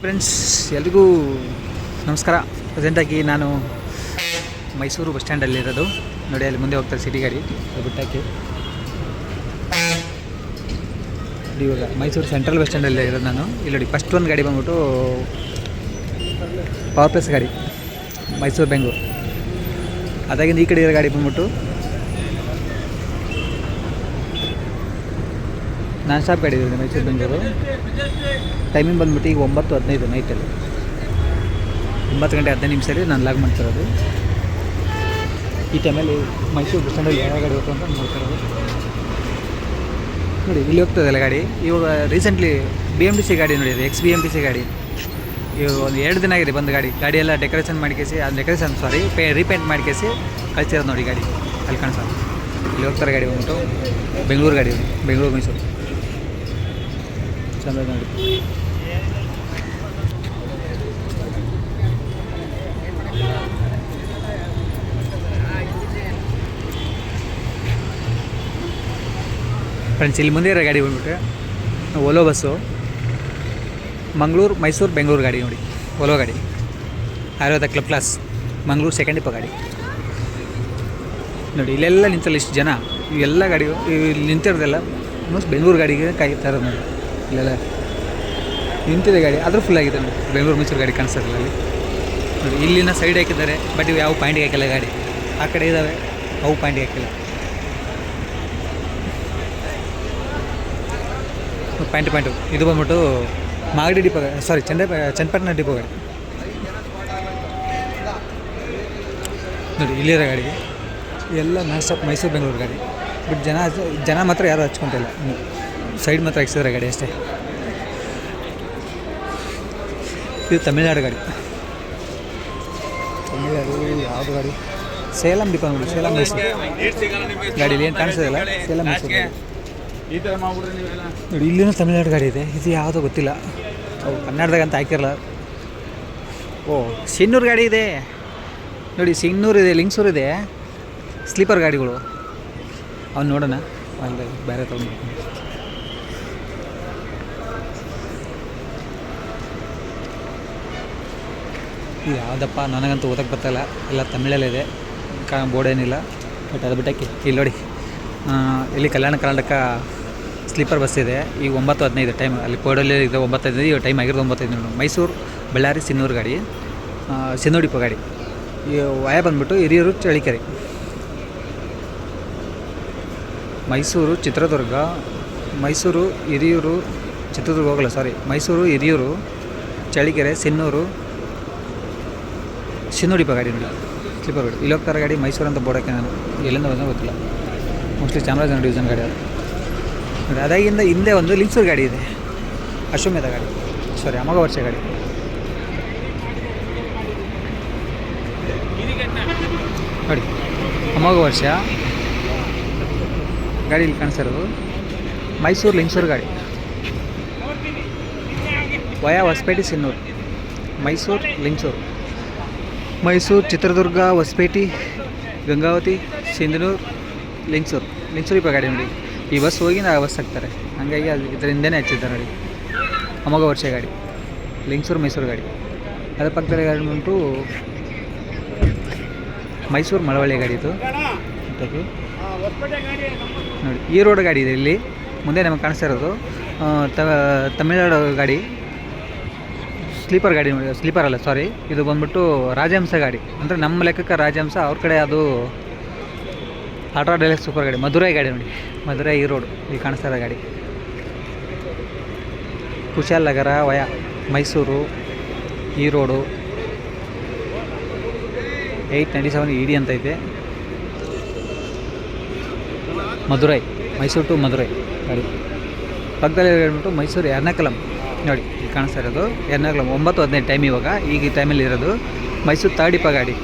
Friends ಎಲ್ರಿಗೂ ನಮಸ್ಕಾರ. ಪ್ರೆಸೆಂಟಾಗಿ ನಾನು ಮೈಸೂರು ಬಸ್ ಸ್ಟ್ಯಾಂಡಲ್ಲಿರೋದು ನೋಡಿ, ಅಲ್ಲಿ ಮುಂದೆ ಹೋಗ್ತಾರೆ ಸಿಟಿ ಗಾಡಿ. ಬಿಟ್ಟಾಕಿ. ಇವಾಗ ಮೈಸೂರು ಸೆಂಟ್ರಲ್ ಬಸ್ ಸ್ಟ್ಯಾಂಡಲ್ಲಿ ಇರೋದು ನಾನು. ಇಲ್ಲಿ ನೋಡಿ ಫಸ್ಟ್ ಒಂದು ಗಾಡಿ ಬಂದ್ಬಿಟ್ಟು ಪವರ್ ಪ್ಲಸ್ ಗಾಡಿ, ಮೈಸೂರು ಬೆಂಗಳೂರು ಅದಾಗಿಂದ ಈ ಕಡೆ ಇರೋ ಗಾಡಿ ಬಂದ್ಬಿಟ್ಟು ನಾನ್ ಸ್ಟಾಪ್ ಗಾಡಿ ಇದೆ ಮೈಸೂರು ಬೆಂಗಳೂರು ಟೈಮಿಂಗ್ ಬಂದ್ಬಿಟ್ಟು ಈಗ ಒಂಬತ್ತು ಹದಿನೈದು ನೈಟಲ್ಲಿ ಒಂಬತ್ತು ಗಂಟೆ ಹದಿನೈದು ನಿಮಿಷದಲ್ಲಿ ನಾನು ಲಾಗ್ ಮಾಡ್ತಿರೋದು ಈ ಟೈಮಲ್ಲಿ ಮೈಸೂರು ಬಸ್ ಸ್ಟ್ಯಾಂಡಲ್ಲಿ ಯಾವ ಗಾಡಿ ಅಂತ ನೋಡ್ತಿರೋದು ನೋಡಿ, ಇಲ್ಲಿ ಹೋಗ್ತದಲ್ಲ ಗಾಡಿ. ಇವಾಗ recently B M T C ಗಾಡಿ ನೋಡಿದೆ ex B M T C ಗಾಡಿ. ಇವಾಗ ಒಂದು ಎರಡು ದಿನ ಆಗಿದೆ ಬಂದು ಗಾಡಿ. ಗಾಡಿ ಎಲ್ಲ ಡೆಕೋರೇಷನ್ ಮಾಡ್ಕೇಸಿ ಅದು ಡೆಕೋರೇಷನ್ ಸಾರಿ ಪೇ ರೀಪೇಂಟ್ ಮಾಡ್ಕೇಸಿ ಕಳ್ಸಿರೋದು ನೋಡಿ ಗಾಡಿ. ಅಲ್ಲಿ ಕಾಣಿಸೋದು. ಇಲ್ಲಿ ಹೋಗ್ತಾರೆ ಗಾಡಿ ಬಂದ್ಬಿಟ್ಟು. ಬೆಂಗಳೂರು ಗಾಡಿ. ಬೆಂಗಳೂರು, ಮೈಸೂರು. ಫ್ರೆಂಡ್ಸ್ ಇಲ್ಲಿ ಮುಂದೆ ಇರೋ ಗಾಡಿ ಬಂದ್ಬಿಟ್ಟು ಓಲೋ ಬಸ್ಸು ಮಂಗಳೂರು, ಮೈಸೂರು, ಬೆಂಗಳೂರು ಗಾಡಿ ನೋಡಿ. ಓಲೋ ಗಾಡಿ. Ayurveda club class Mangaluru second ಇಪ್ಪ ಗಾಡಿ. ನೋಡಿ, ಇಲ್ಲೆಲ್ಲ ನಿಂತಲ್ಲ ಇಷ್ಟು ಜನ. ಇವೆಲ್ಲ ಗಾಡಿ ಇಲ್ಲಿ ನಿಂತಿರೋದೆಲ್ಲ ಆಲ್ಮೋಸ್ಟ್ ಬೆಂಗಳೂರು ಗಾಡಿಗೆ ಕಾಯ್ತಾ ಇರೋದು ನೋಡಿ. ಇಲ್ಲೆಲ್ಲ ನಿಂತಿದೆ ಗಾಡಿ, ಆದರೂ ಫುಲ್ ಆಗಿದೆ ಬೆಂಗಳೂರು ಮೈಸೂರು ಗಾಡಿ ಕಾಣಿಸ್ತದಲ್ಲ ಅಲ್ಲಿ. ನೋಡಿ, ಇಲ್ಲಿನ ಸೈಡ್ ಹಾಕಿದ್ದಾರೆ ಬಟ್ ಇವು ಯಾವ ಪಾಯಿಂಟ್ಗೆ ಹಾಕಿಲ್ಲ ಗಾಡಿ. ಆ ಕಡೆ ಇದ್ದಾವೆ ಅವು ಪಾಯಿಂಟ್ಗೆ ಹಾಕಿಲ್ಲ. ಪಾಯಿಂಟ್ ಪಾಯಿಂಟು ಇದು ಬಂದ್ಬಿಟ್ಟು ಮಾಗಡಿ ಡಿಪೋ ಸಾರಿ ಚಂದ, ಚನ್ನಪಟ್ಟಣ ಡಿಪೋ ಗಾಡಿ. ನೋಡಿ, ಇಲ್ಲಿರೋ ಗಾಡಿ. ಎಲ್ಲ ನಾನ್ ಸ್ಟಾಪ್ ಮೈಸೂರು ಬೆಂಗಳೂರು ಗಾಡಿ. ಬಟ್ ಜನ ಜನ ಮಾತ್ರ ಯಾರು ಹಚ್ಕೊಂತಿಲ್ಲ ಸೈಡ್ ಮಾತ್ರ ಹಾಕ್ಸಿದ್ರೆ ಗಾಡಿ ಅಷ್ಟೇ. ಇದು ತಮಿಳ್ನಾಡು ಗಾಡಿ. ತಮಿಳ್ನಾಡು ಯಾವುದು ಗಾಡಿ? ಸೇಲಂ ಡಿಪ ನೋಡಿ ಸೇಲಂ ಮೈಸೂರು ಗಾಡೀಲಿ ಏನು ಕಾಣಿಸೋದಿಲ್ಲ ಸೇಲಂ ಮೈಸೂರು ಗಾಡಿ. ಈ ಥರ ಮಾಡ್ಬಿಡ್ರಿ ನೀವೆಲ್ಲ? ನೋಡಿ ಇಲ್ಲಿನೂ ತಮಿಳ್ನಾಡು ಗಾಡಿ ಇದೆ. ಇದು ಯಾವುದೋ ಗೊತ್ತಿಲ್ಲ. ಅವು ಕನ್ನಡದಾಗ ಅಂತ ಹಾಕಿರಲ್ಲ. ಓ ಸಿನ್ನೂರು ಗಾಡಿ ಇದೆ. ನೋಡಿ ಸಿನ್ನೂರು ಇದೆ ಲಿಂಗ್ಸೂರು ಇದೆ. ಸ್ಲೀಪರ್ ಗಾಡಿಗಳು. ಅವ್ನು ನೋಡೋಣ. ಅಲ್ಲಿ ಬೇರೆ ತೊಗೊಂಡು ಯಾವುದಪ್ಪ? ನನಗಂತೂ ಓದಕ್ಕೆ ಬರ್ತಾಯಿಲ್ಲ ಎಲ್ಲ ತಮಿಳಲ್ಲಿದೆ ಕಾ, ಬೋರ್ಡ್ ಏನಿಲ್ಲ. ಬಟ್ ಅದು ಬಿಟ್ಟಕ್ಕೆ ಇಲ್ಲಿ ನೋಡಿ. ಇಲ್ಲಿ ಕಲ್ಯಾಣ ಕರ್ನಾಟಕ ಸ್ಲೀಪರ್ ಬಸ್ ಇದೆ. ಈಗ ಒಂಬತ್ತು ಹದಿನೈದು ಟೈಮ್ ಅಲ್ಲಿ ಕೋಡಲ್ಲಿ ಇದೆ ಒಂಬತ್ತು ಹದಿನೈದು ಈಗ ಟೈಮ್ ಆಗಿರೋದು ಒಂಬತ್ತು ಹದಿನೈದು ಮೈಸೂರು, ಬಳ್ಳಾರಿ, ಸಿನ್ನೂರು ಗಾಡಿ. ಸಿನ್ನೂಡಿಪ ಗಾಡಿ. ಈ ವಾಯ ಬಂದ್ಬಿಟ್ಟು ಹಿರಿಯೂರು ಚಳಿಕೆರೆ ಮೈಸೂರು, ಚಿತ್ರದುರ್ಗ, ಮೈಸೂರು, ಹಿರಿಯೂರು, ಚಿತ್ರದುರ್ಗ ಹೋಗಲ್ಲ ಸಾರಿ ಮೈಸೂರು, ಹಿರಿಯೂರು ಚಳಿಕೆರೆ ಸಿನ್ನೂರು ಸಿನ್ನೂಡಿಪ ಗಾಡಿ ನೋಡಿ. ಸ್ಲೀಪರ್ ಗಾಡಿ. ಇಲ್ಲಿ ಹೋಗ್ತಾರೆ ಗಾಡಿ, ಮೈಸೂರು ಅಂತ ಬೋರ್ಡಕ್ಕೆ ನಾನು. ಎಲ್ಲಿಂದ ಬಂದ ಗೊತ್ತಿಲ್ಲ. ಮೋಸ್ಟ್ಲಿ ಚಾಮರಾಜನಗರ ಡಿವಿಷನ್ ಗಾಡಿ ಅದು. ಅದಾಗಿಂದ ಹಿಂದೆ ಒಂದು ಲಿಂಗ್ಸೂರು ಗಾಡಿ ಇದೆ. ಅಶ್ವಮೇಧ ಗಾಡಿ. ಸಾರಿ ಅಮೋಘ ವರ್ಷ ಗಾಡಿ. ನೋಡಿ, ಅಮೋಘ ವರ್ಷ. ಗಾಡಿ ಇಲ್ಲಿ ಕಾಣಿಸ್ತಾ ಇರೋದು. ಮೈಸೂರು ಲಿಂಗ್ಸೂರು ಗಾಡಿ. ವಯಾ ಹೊಸಪೇಟೆ, ಸಿನ್ನೂರು. ಮೈಸೂರು ಲಿಂಗ್ಸೂರು ಮೈಸೂರು, ಚಿತ್ರದುರ್ಗ, ಹೊಸಪೇಟೆ, ಗಂಗಾವತಿ, ಸಿಂಧನೂರು, ಲಿಂಗ್ಸೂರು. ಲಿಂಗ್ಸೂರು ಇಪ್ಪ ಗಾಡಿ ನೋಡಿ. ಈ ಬಸ್ ಹೋಗಿ ನಾ ಬಸ್ ಹಾಕ್ತಾರೆ. ಹಾಗಾಗಿ ಅದು ಇದರಿಂದನೇ ಹಚ್ಚಿದ್ದಾರೆ ನೋಡಿ. ಅಮೋಘ ವರ್ಷ ಗಾಡಿ. ಲಿಂಗ್ಸೂರು, ಮೈಸೂರು ಗಾಡಿ. ಅದರ ಪಕ್ಕದಲ್ಲಿ ಗಾಡಿ ಉಂಟು ಮೈಸೂರು ಮಳವಳ್ಳಿ ಗಾಡಿ ಇದು. ನೋಡಿ, ಈ ರೋಡ್ ಗಾಡಿ ಇದೆ ಇಲ್ಲಿ. ಮುಂದೆ ನಮಗೆ ಕಾಣಿಸ್ತಾ ಇರೋದು ತಮಿಳ್ನಾಡು ಗಾಡಿ. ಸ್ಲೀಪರ್ ಗಾಡಿ ಸ್ಲೀಪರ್ ಅಲ್ಲ ಸಾರಿ ಇದು ಬಂದ್ಬಿಟ್ಟು ರಾಜಹಂಸ ಗಾಡಿ. ಅಂದರೆ ನಮ್ಮ ಲೆಕ್ಕಕ್ಕೆ ರಾಜಹಂಸ, ಅವ್ರ ಕಡೆ ಅದು ಆಟೋ ಡೈಲೆಕ್ಸ್ ಸೂಪರ್ ಗಾಡಿ, ಮಧುರೈ ಗಾಡಿ ನೋಡಿ. ಮಧುರೈ ಈ ರೋಡ್ ಇಲ್ಲಿ ಕಾಣಿಸ್ತಾ ಇರೋ ಗಾಡಿ. ಕುಶಾಲನಗರ ವಯ, ಮೈಸೂರು ಈ road eight ninety seven E D ಅಂತ ಐತೆ ಮಧುರೈ, ಮೈಸೂರು ಟು ಮಧುರೈ ಗಾಡಿ. ಪಕ್ಕದಲ್ಲಿ ಹೇಳ್ಬಿಟ್ಟು ಮೈಸೂರು, ಎರ್ನಾಕಲಂ. ನೋಡಿ. ಕಾಣಿಸ್ತಾ ಇರೋದು. ಎರ್ನಾಕಲಂ ಒಂಬತ್ತು ಹದಿನೈದು ಟೈಮ್ ಇವಾಗ. ಈಗ ಈ ಟೈಮಲ್ಲಿ ಇರೋದು ಮೈಸೂರು ತರ್ಡಿಪ ಗಾಡಿ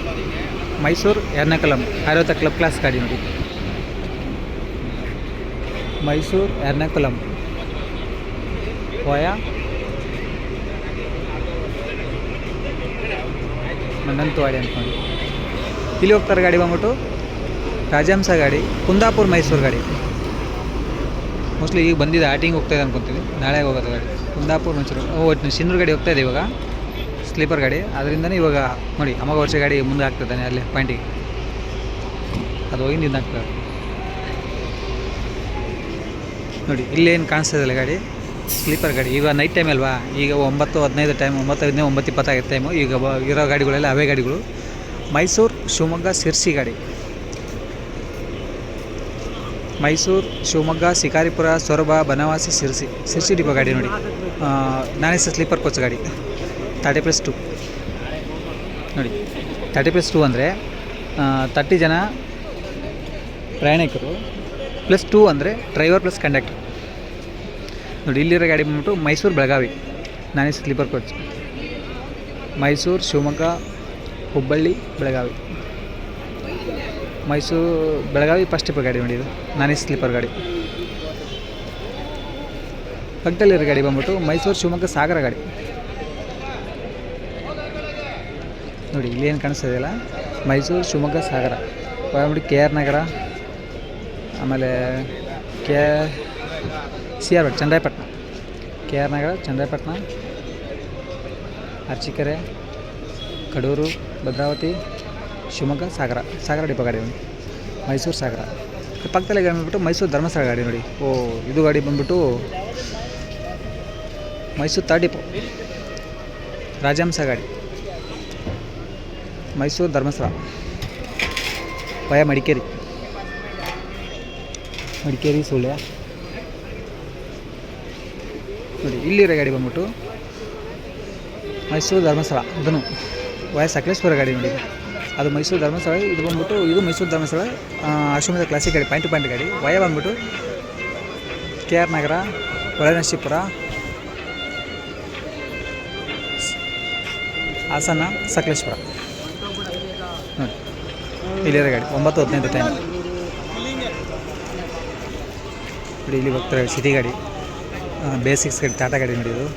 ಮೈಸೂರು ಎರ್ನಾಕಲಂ ಅರವತ್ತ ಕ್ಲಬ್ ಕ್ಲಾಸ್ ಗಾಡಿ ನೋಡಿ. ಮೈಸೂರು ಎರ್ನಾಕುಲಂ. ವಯ ಗಾಡಿ ಅಂದ್ಕೊಂಡು ಇಲ್ಲಿ ಹೋಗ್ತಾರೆ ಗಾಡಿ ಬಂದ್ಬಿಟ್ಟು. ರಾಜಹಂಸ ಗಾಡಿ, ಕುಂದಾಪುರ ಮೈಸೂರು ಗಾಡಿ. ಮೋಸ್ಟ್ಲಿ ಈಗ ಬಂದಿದೆ ಆಟಿಂಗ್ ಹೋಗ್ತಾಯಿದೆ ಅನ್ಕೊತೀನಿ. ನಾಳೆ ಹೋಗೋದು ಗಾಡಿ. ಕುಂದಾಪುರ ಮಂಚೂರು ಓ ಸಿಂಧೂರು ಗಾಡಿ ಹೋಗ್ತಾ ಇದೆ ಇವಾಗ. ಸ್ಲೀಪರ್ ಗಾಡಿ. ಅದರಿಂದನೇ ಇವಾಗ ನೋಡಿ ವರ್ಷ ಗಾಡಿ ಮುಂದೆ ಹಾಕ್ತಿದ್ದಾನೆ ಅಲ್ಲಿ ಪಾಯಿಂಟಿಗೆ ಅದು ಹೋಗಿ ನಿಂದಾಗ್ತದೆ ನೋಡಿ ಇಲ್ಲೇನು ಕಾಣಿಸ್ತದಲ್ಲ ಗಾಡಿ? ಸ್ಲೀಪರ್ ಗಾಡಿ. ಈಗ ನೈಟ್ ಟೈಮ್ ಅಲ್ವಾ? ಈಗ ಒಂಬತ್ತು ಹದಿನೈದು ಟೈಮ್ ಒಂಬತ್ತು ಹದಿನೈದು, ಒಂಬತ್ತು ಇಪ್ಪತ್ತಾಗಿತ್ತು ಟೈಮು ಈಗ ಇರೋ ಗಾಡಿಗಳೆಲ್ಲ ಅವೇ ಗಾಡಿಗಳು. ಮೈಸೂರು ಶಿವಮೊಗ್ಗ ಸಿರ್ಸಿ ಗಾಡಿ. ಮೈಸೂರು, ಶಿವಮೊಗ್ಗ, ಶಿಕಾರಿಪುರ, ಸೊರಬ, ಬನವಾಸಿ ಶಿರಸಿ ಶಿರಸಿ ಡಿಪೋ ಗಾಡಿ ನೋಡಿ. ನಾನೇ ಸ್ಲೀಪರ್ ಕೋಚ್ ಗಾಡಿ. ತರ್ಟಿ ಪ್ಲಸ್ ಟು ನೋಡಿ. ತರ್ಟಿ ಪ್ಲಸ್ ಟು ಅಂದರೆ ತರ್ಟಿ ಜನ ಪ್ರಯಾಣಿಕರು ಪ್ಲಸ್ ಟೂ ಅಂದರೆ ಡ್ರೈವರ್ ಪ್ಲಸ್ ಕಂಡಕ್ಟರ್ ನೋಡಿ, ಇಲ್ಲಿರೋ ಗಾಡಿ ಬಂದ್ಬಿಟ್ಟು ಮೈಸೂರು ಬೆಳಗಾವಿ. ನಾನೇ sleeper coach Mysuru, Shivamogga, Hubballi, Belagavi. Mysuru Belagavi first sleeper ಗಾಡಿ ಹೊಂಡಿದ್ದು ನಾನೇ ಸ್ಲೀಪರ್ ಗಾಡಿ. ಪಕ್ಕದಲ್ಲಿರೋ ಗಾಡಿ ಬಂದ್ಬಿಟ್ಟು ಮೈಸೂರು ಶಿವಮೊಗ್ಗ ಸಾಗರ ಗಾಡಿ. ನೋಡಿ, ಇಲ್ಲಿ ಏನು ಕಾಣಿಸ್ತಿದೆಯಲ್ಲ ಮೈಸೂರು ಶಿವಮೊಗ್ಗ ಸಾಗರ. ಬಂದ್ಬಿಟ್ಟು ಕೆ ಆರ್ ನಗರ, ಆಮೇಲೆ K C R Chandrayapatna. K R Nagar, Chandrayapatna, Arsikere, Kadur, Bhadravati Shivamogga, Sagar Sagar depot ಗಾಡಿ ನೋಡಿ ಮೈಸೂರು ಸಾಗರ. ಪಕ್ಕದಲ್ಲಿ ಗಾಡಿ ಬಂದ್ಬಿಟ್ಟು ಮೈಸೂರು ಧರ್ಮಸ್ಥಳ ಗಾಡಿ ನೋಡಿ. ಓ, ಇದು ಗಾಡಿ ಬಂದ್ಬಿಟ್ಟು ಮೈಸೂರು ತರ್ಡ್ ಡಿಪೋ. ರಾಜಹಂಸ ಗಾಡಿ. ಮೈಸೂರು ಧರ್ಮಸ್ಥಳ. ವಯ ಮಡಿಕೇರಿ. ಮಡಿಕೇರಿ, ಸುಳ್ಯ. ನೋಡಿ, ಇಲ್ಲಿರೋ ಗಾಡಿ ಬಂದ್ಬಿಟ್ಟು ಮೈಸೂರು ಧರ್ಮಸ್ಥಳ. ಅದನ್ನು ವಯ ಸಕಲೇಶ್ವರ ಗಾಡಿ ನೋಡಿ. ಅದು ಮೈಸೂರು ಧರ್ಮಸ್ಥಳ, ಇದು ಬಂದ್ಬಿಟ್ಟು, ಇದು ಮೈಸೂರು ಧರ್ಮಸ್ಥಳ ಅಶ್ವಮೇಧ ಕ್ಲಾಸಿಕ್ ಗಾಡಿ, ಪಾಯಿಂಟ್ ಪಾಯಿಂಟ್ ಗಾಡಿ. ವಯ ಬಂದ್ಬಿಟ್ಟು, ಕೆ ಆರ್ ನಗರ, ಹೊಳೆನರಸೀಪುರ, ಹಾಸನ ಸಕಲೇಶ್ವರ ನೋಡಿ, ಇಲ್ಲಿರೋ ಗಾಡಿ, ಒಂಬತ್ತು ಹದಿನೈದು ಟೈಮ್ ನೋಡಿ, ಇಲ್ಲಿ ಹೋಗ್ತಾರೆ ಸಿಟಿ ಗಾಡಿ. ಬೇಸಿಕ್ಸ್ ಗಾಡಿ ಟಾಟಾ ಗಾಡಿ ನಡೆಯೋದು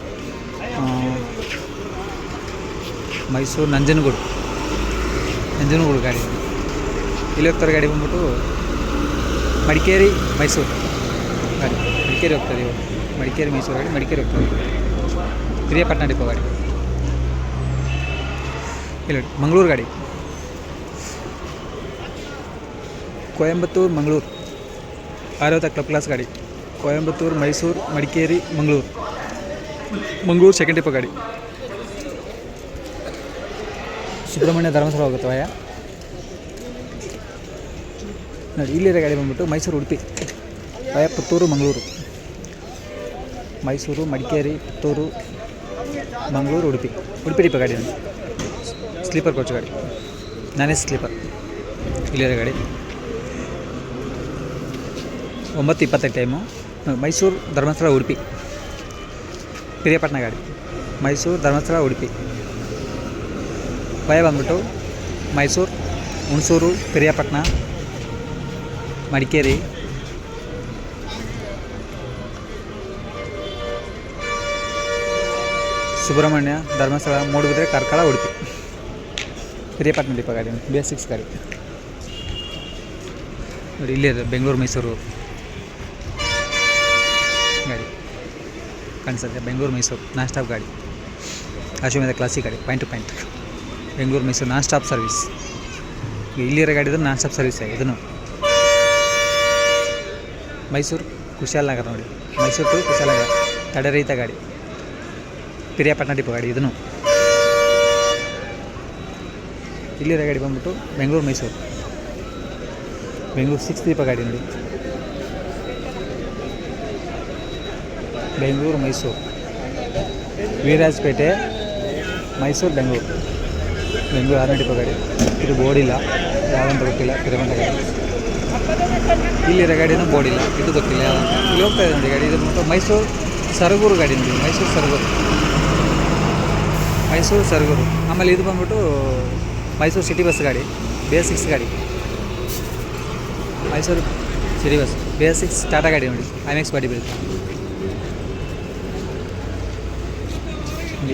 ಮೈಸೂರು ನಂಜನಗೂಡು. ನಂಜನಗೂಡು ಗಾಡಿ. ಇಲ್ಲಿ ಹೋಗ್ತಾರೆ ಗಾಡಿ ಬಂದ್ಬಿಟ್ಟು ಮಡಿಕೇರಿ, ಮೈಸೂರು. ಗಾಡಿ. ಮಡಿಕೇರಿ ಹೋಗ್ತಾರೆ ಇವು ಮಡಿಕೇರಿ, ಮೈಸೂರು ಗಾಡಿ, ಮಡಿಕೇರಿ ಹೋಗ್ತಾರೆ ಹಿರಿಯಪಟ್ಟಣ ಡಿಪೋ ಗಾಡಿ. ಇಲ್ಲಿ ಮಂಗಳೂರು ಗಾಡಿ. ಕೋಯಂಬತ್ತೂರು, ಮಂಗಳೂರು. ಆರೋತ ಕ್ಲಬ್ ಕ್ಲಾಸ್ ಗಾಡಿ. ಕೊಯಂಬತ್ತೂರು, ಮೈಸೂರು, ಮಡಿಕೇರಿ, ಮಂಗಳೂರು. ಮಂಗಳೂರು ಸೆಕೆಂಡ್ ಡಿಪೋ ಗಾಡಿ. ಸುಬ್ರಹ್ಮಣ್ಯ ಧರ್ಮಸ್ಥಳ ಹೋಗುತ್ತೆ ವಯ ನೋಡಿ, ಇಲ್ಲಿರೋ ಗಾಡಿ ಬಂದ್ಬಿಟ್ಟು ಮೈಸೂರು, ಉಡುಪಿ. ವಯ ಪುತ್ತೂರು, ಮಂಗಳೂರು. ಮೈಸೂರು, ಮಡಿಕೇರಿ, ಪುತ್ತೂರು, ಮಂಗಳೂರು, ಉಡುಪಿ. ಉಡುಪಿ ಡಿಪ ಗಾಡಿ ಸ್ಲೀಪರ್ ಕೋಚ್ ಗಾಡಿ. ನಾನೇ ಸ್ಲೀಪರ್. ಇಲ್ಲಿರೋ ಗಾಡಿ. ಒಂಬತ್ತು ಇಪ್ಪತ್ತೈದು ಟೈಮು. ಮೈಸೂರು, ಧರ್ಮಸ್ಥಳ, ಉಡುಪಿ. ಪಿರಿಯಪಟ್ಟಣ ಗಾಡಿ. ಮೈಸೂರು, ಧರ್ಮಸ್ಥಳ, ಉಡುಪಿ. ಭಯ ಬಂದ್ಬಿಟ್ಟು ಮೈಸೂರು, ಹುಣಸೂರು, ಪಿರಿಯಾಪಟ್ಟಣ, ಮಡಿಕೇರಿ. ಸುಬ್ರಹ್ಮಣ್ಯ, ಧರ್ಮಸ್ಥಳ, ಮೂಡುಬಿದ್ರೆ, ಕಾರ್ಕಳ, ಉಡುಪಿ. ಹಿರಿಯಪಟ್ಟಣ ದೀಪ ಗಾಡಿ ಬಿ ಎಸ್ ಸಿಕ್ಸ್ ಗಾಡಿ. ನೋಡಿ, ಇಲ್ಲೇ ಇದೆ ಬೆಂಗಳೂರು, ಮೈಸೂರು ಗಾಡಿ. ಕಾಣಿಸುತ್ತೆ. ಬೆಂಗಳೂರು, ಮೈಸೂರು, ನಾನ್ ಸ್ಟಾಪ್ ಗಾಡಿ. ಅಶ್ವಮೇಧ ಕ್ಲಾಸಿಕ್ ಗಾಡಿ point to point Bengaluru Mysuru non stop service. ಇಲ್ಲಿರೋ ಗಾಡಿದು ನಾನ್ ಸ್ಟಾಪ್ ಸರ್ವಿಸ್ ಇದನ್ನು. ಮೈಸೂರು ಕುಶಾಲನಗರ ನೋಡಿ. ಮೈಸೂರು ಟು ಕುಶಾಲನಗರ ತಡೆರಹಿತ ಗಾಡಿ. ಪಿರಿಯಾಪಟ್ಟಣ ಡಿಪೋ ಗಾಡಿ, ಇದನ್ನು. ಇಲ್ಲಿರೋ ಗಾಡಿ ಬಂದ್ಬಿಟ್ಟು ಬೆಂಗಳೂರು ಮೈಸೂರು. ಬೆಂಗಳೂರು ಸಿಕ್ಸ್ ದೀಪ ಗಾಡಿ ನೋಡಿ. ಬೆಂಗಳೂರು ಮೈಸೂರು. ವೀರಾಜಪೇಟೆ, ಮೈಸೂರು, ಬೆಂಗಳೂರು. ಬೆಂಗಳೂರು ಆರನೇ ಡಿಪೋ ಗಾಡಿ? ಇದು ಬೋರ್ಡಿಲ್ಲ ಯಾವಂತ ಗೊತ್ತಿಲ್ಲ. ತಿರುಗಂಟ ಗಾಡಿ. ಇಲ್ಲಿರೋ ಗಾಡಿನೂ ಬೋರ್ಡಿಲ್ಲ ಇದು ಗೊತ್ತಿಲ್ಲ ಯಾವಂತ ಇಲ್ಲಿ ಹೋಗ್ತಾ ಇದೆ ನೋಡಿ ಗಾಡಿ. ಇದು ಮೈಸೂರು ಸರಗೂರು ಗಾಡಿ ನೋಡಿ ಮೈಸೂರು ಸರಗೂರು. ಮೈಸೂರು ಸರಗೂರು. ಆಮೇಲೆ ಇದು ಬಂದ್ಬಿಟ್ಟು ಮೈಸೂರು ಸಿಟಿ ಬಸ್ ಗಾಡಿ. ಬೇಸಿಕ್ಸ್ ಗಾಡಿ. Mysuru city bus basics Tata ಗಾಡಿ ನೋಡಿ. ಐಮೆಕ್ಸ್ ಬಾಡಿ ಬಿಲ್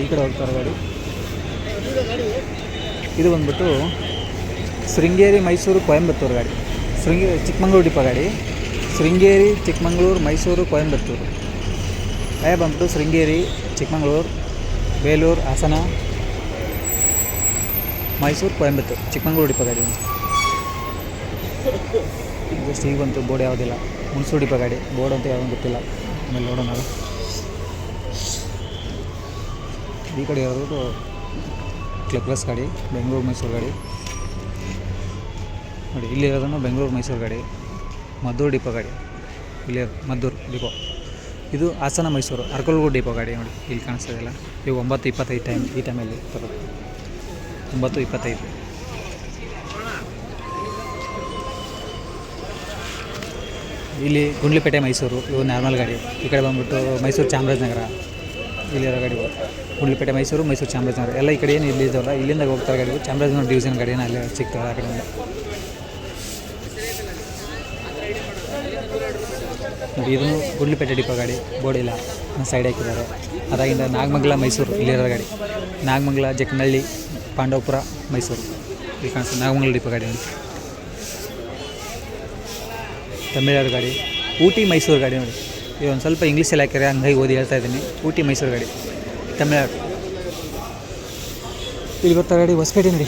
ಈ ಕಡೆ ಹೋಗ್ತಾರೆ ಗಾಡಿ. ಇದು ಬಂದ್ಬಿಟ್ಟು ಶೃಂಗೇರಿ, ಮೈಸೂರು, ಕೊಯಂಬತ್ತೂರು ಗಾಡಿ. ಶೃಂಗೇರಿ ಚಿಕ್ಕಮಂಗ್ಳೂರು ಡಿಪ್ಪ ಗಾಡಿ. ಶೃಂಗೇರಿ, ಚಿಕ್ಕಮಂಗ್ಳೂರು, ಮೈಸೂರು, ಕೊಯಂಬತ್ತೂರು. ಅಯ್ಯ ಬಂದ್ಬಿಟ್ಟು ಶೃಂಗೇರಿ, ಚಿಕ್ಕಮಂಗ್ಳೂರು, ಬೇಲೂರು, ಹಾಸನ, ಮೈಸೂರು, ಕೊಯಂಬತ್ತೂರು. ಚಿಕ್ಕಮಂಗ್ಳೂರು ಡಿಪ್ಪ ಗಾಡಿ ಜಸ್ಟ್ ಈಗ ಬಂತು, ಬೋರ್ಡ್ ಯಾವುದಿಲ್ಲ. ಹುಣಸೂರು ಡಿಪ್ಪ ಗಾಡಿ. ಬೋರ್ಡ್ ಅಂತ ಯಾವುದೂ ಗೊತ್ತಿಲ್ಲ. ಆಮೇಲೆ ನೋಡೋಣ ಈ ಕಡೆ ಇರೋದು ಕ್ಲಬ್ಲಸ್ ಗಾಡಿ ಬೆಂಗಳೂರು ಮೈಸೂರು ಗಾಡಿ. ನೋಡಿ, ಇಲ್ಲಿ ಇರೋದನ್ನು ಬೆಂಗಳೂರು ಮೈಸೂರು ಗಾಡಿ, ಮದ್ದೂರು ಡಿಪೋ ಗಾಡಿ. ಇಲ್ಲಿ ಮದ್ದೂರು ಡಿಪೋ ಇದು ಹಾಸನ ಮೈಸೂರು ಅರ್ಕಲ್ಗೂಡು ಡಿಪೋ ಗಾಡಿ ನೋಡಿ, ಇಲ್ಲಿ ಕಾಣಿಸ್ತದಲ್ಲ ಇವು ಒಂಬತ್ತು ಇಪ್ಪತ್ತೈದು ಟೈಮ್ ಈ ಟೈಮಲ್ಲಿ ಬರೋದು ಒಂಬತ್ತು ಇಪ್ಪತ್ತೈದು. ಇಲ್ಲಿ ಗುಂಡ್ಲಿಪೇಟೆ ಮೈಸೂರು ಇವು ನಾರ್ಮಲ್ ಗಾಡಿ. ಈ ಕಡೆ ಬಂದ್ಬಿಟ್ಟು ಮೈಸೂರು ಚಾಮರಾಜನಗರ. ಇಲ್ಲಿರೋ ಗಾಡಿಗಳು ಗುಂಡ್ಲುಪೇಟೆ ಮೈಸೂರು ಮೈಸೂರು ಚಾಮರಾಜನಗರ. ಎಲ್ಲ ಈ ಕಡೆ ಏನು ಇಲ್ಲಿ ಇದ್ದಾವಲ್ಲ ಇಲ್ಲಿಂದ ಹೋಗ್ತಾರೆ ಗಾಡಿಗಳು ಚಾಮರಾಜನಗರ ಡಿವಿಷನ್ ಗಾಡಿನ ಅಲ್ಲಿ ಸಿಗ್ತವೆ ಆ ಕಡೆಯಿಂದ. ನೋಡಿ ಇದನ್ನು ಗುಂಡ್ಲುಪೇಟೆ ಡಿಪೋ ಗಾಡಿ. ಬೋರ್ಡ್ ಇಲ್ಲ. ಸೈಡ್ ಹಾಕಿದ್ದಾರೆ. ಅದಾಗಿಂದ ನಾಗಮಂಗಲ, ಮೈಸೂರು ಇಲ್ಲಿರೋ ಗಾಡಿ. ನಾಗಮಂಗಲ ಜಕ್ಕನಹಳ್ಳಿ ಪಾಂಡವಪುರ, ಮೈಸೂರು. ಇಲ್ಲಿ ಕಾಣಿಸ್ತದೆ ನಾಗಮಂಗಲ ಡಿಪೋ ಗಾಡಿ ನೋಡಿ ತಮಿಳ್ನಾಡು ಗಾಡಿ. ಊಟಿ, ಮೈಸೂರು ಗಾಡಿ ನೋಡಿ. ಇದು ಒಂದು ಸ್ವಲ್ಪ ಇಂಗ್ಲೀಷಲ್ಲಿ ಹಾಕಿದ್ರೆ ಹಂಗಾಗಿ ಓದಿ ಹೇಳ್ತಾ ಇದ್ದೀನಿ. ಊಟಿ ಮೈಸೂರು ಗಾಡಿ ತಮಿಳ್ನಾಡು. ಇಲ್ಲಿ ಬರ್ತಾ ಗಾಡಿ ಹೊಸಪೇಟೆ ನೋಡಿ.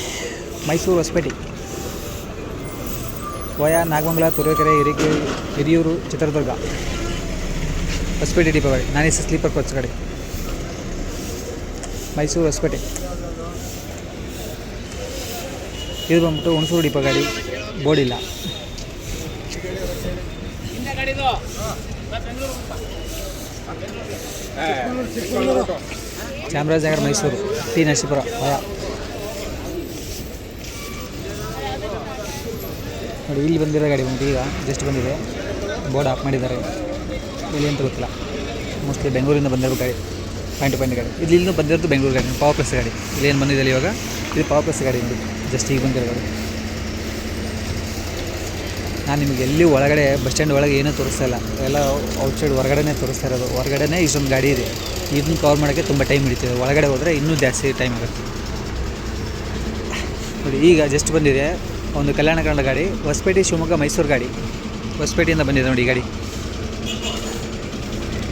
ಮೈಸೂರು ಹೊಸಪೇಟೆ. ವಯ ನಾಗಮಂಗಲ ತುರುವೇಕೆರೆ ಹಿರಿಕೆ ಹಿರಿಯೂರು ಚಿತ್ರದುರ್ಗ. ಹೊಸಪೇಟೆ ಡಿಪೋ ಗಾಡಿ. ನಾನೇ ಸ್ಲೀಪರ್ ಕೋಚ್ ಗಾಡಿ. ಮೈಸೂರು ಹೊಸಪೇಟೆ. ಇದು ಬಂದ್ಬಿಟ್ಟು ಹುಣಸೂರು ಡಿಪೋ ಗಾಡಿ. ಬೋರ್ಡ್ ಇಲ್ಲ. ಚಾಮರಾಜನಗರ, ಮೈಸೂರು, ಟಿ. ನರಸೀಪುರ ನೋಡಿ, ಇಲ್ಲಿ ಬಂದಿರೋ ಗಾಡಿ ಬಂದು ಈಗ ಜಸ್ಟ್ ಬಂದಿದೆ. ಬೋರ್ಡ್ ಆಫ್ ಮಾಡಿದ್ದಾರೆ. ಇಲ್ಲಿ ಅಂತ ಗೊತ್ತಿಲ್ಲ. ಮೋಸ್ಟ್ಲಿ ಬೆಂಗಳೂರಿಂದ ಬಂದಿರೋ ಗಾಡಿ. ಪಾಯಿಂಟ್ ಪಾಯಿಂಟ್ ಗಾಡಿ. ಇಲ್ಲಿ ಇಲ್ಲಿಂದ ಬಂದಿರೋದು ಬೆಂಗಳೂರು ಗಾಡಿ ಪವರ್ ಪ್ಲಸ್ ಗಾಡಿ. ಇಲ್ಲಿ ಏನು ಬಂದಿದೆ ಇವಾಗ? ಇದು ಪವರ್ ಪ್ಲಸ್ ಗಾಡಿ ಜಸ್ಟ್ ಈಗ ಬಂದಿರೋ ಗಾಡಿ. ನಾನು ನಿಮಗೆ ಎಲ್ಲಿ ಒಳಗಡೆ ಬಸ್ ಸ್ಟ್ಯಾಂಡ್ ಒಳಗೆ ಏನೂ ತೋರಿಸ್ತಾ ಇಲ್ಲ. ಎಲ್ಲ ಔಟ್ಸೈಡ್ ಹೊರಗಡೆನೇ ತೋರಿಸ್ತಾ ಇರೋದು. ಹೊರಗಡೆನೇ ಇಷ್ಟೊಂದು ಗಾಡಿ ಇದೆ. ಇದನ್ನ ಕವರ್ ಮಾಡೋಕ್ಕೆ ತುಂಬ ಟೈಮ್ ಹಿಡಿತೀವಿ ಒಳಗಡೆ ಹೋದರೆ ಇನ್ನೂ ಜಾಸ್ತಿ ಟೈಮ್ ಆಗುತ್ತೆ. ನೋಡಿ, ಈಗ ಜಸ್ಟ್ ಬಂದಿದೆ ಒಂದು ಕಲ್ಯಾಣ ಕನ್ನಡ ಗಾಡಿ. ಹೊಸಪೇಟೆ, ಶಿವಮೊಗ್ಗ, ಮೈಸೂರು ಗಾಡಿ. ಹೊಸಪೇಟೆಯಿಂದ ಬಂದಿದೆ ನೋಡಿ ಗಾಡಿ.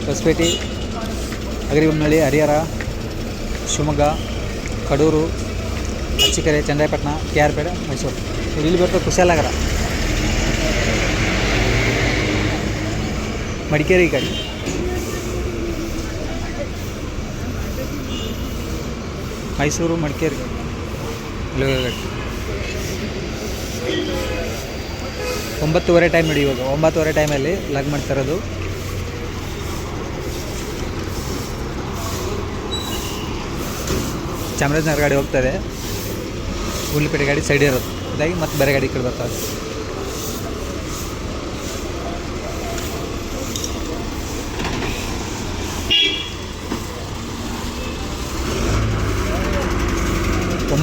Hosapete Hagaribommanahalli Harihara, Shivamogga, Kadur, ಅಚ್ಚಿಕೆರೆ, Chandrayapatna, K R Pete, Mysuru. ಇಲ್ಲಿ ಬರ್ತಾರೆ ಕುಶಾಲನಗರ. ಮಡಿಕೇರಿ ಗಾಡಿ ಮೈಸೂರು ಮಡಿಕೇರಿ. ಒಂಬತ್ತುವರೆ ಟೈಮ್ ಇವಾಗ. ಒಂಬತ್ತುವರೆ ಟೈಮಲ್ಲಿ ಲಗ್ ಮಾಡ್ತಾ ಇರೋದು. ಚಾಮರಾಜನಗರ ಗಾಡಿ ಹೋಗ್ತದೆ ಗುಂಡ್ಲುಪೇಟೆ ಗಾಡಿ ಸೈಡ್ ಇರೋದು. ಇದಾಗಿ ಮತ್ತೆ ಬೇರೆ ಗಾಡಿ ಕಡೆ ಬರ್ತಾರೆ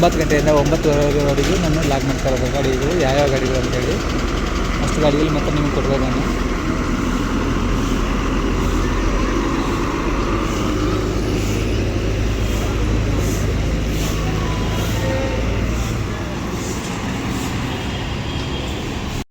ಒಂಬತ್ತು ಗಂಟೆಯಿಂದ ಒಂಬತ್ತುವರೆವರೆಗೂ ನಾನು ಲಾಗ್ ಮಾಡ್ತಾ ಇರೋದು ಗಾಡಿಗಳು ಯಾವ್ಯಾವ ಗಾಡಿಗಳು ಅಂತೇಳಿ ಅಷ್ಟು ಗಾಡಿಗಳು ಮತ್ತೆ ನಿಮಗೆ ಕೊಡ್ಬೋದು ನಾನು.